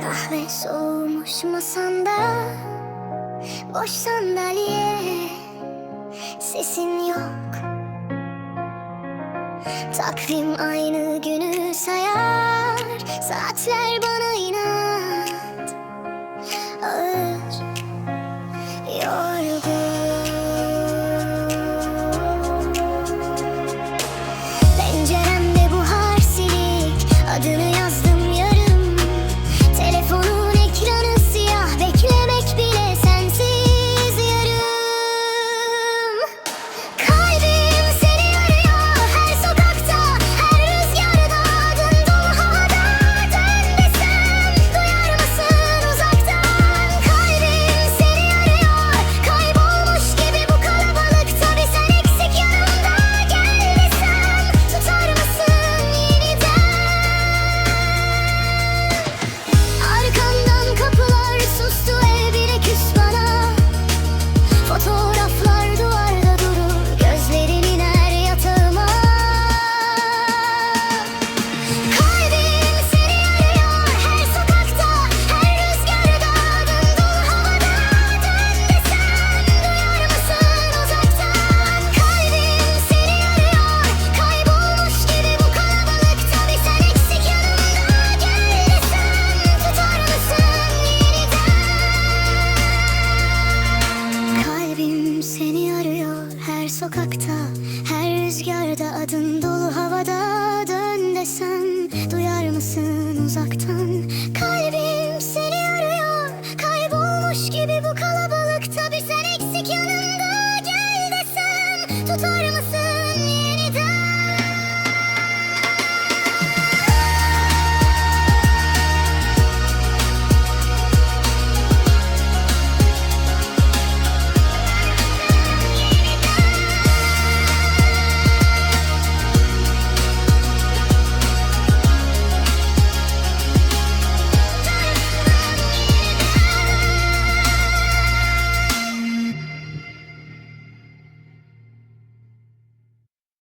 Kahve soğumuş masanda Boş sandalye. Sesin yok. Takvim aynı günü sayar. Saatler görüyor her sokakta Her rüzgarda adın dolu havada. Dön desem duyar mısın uzaktan? Kalbim seni arıyor Kaybolmuş gibi bu kalabalıkta. Bir sen eksik yanımda gel desem Tutar mısın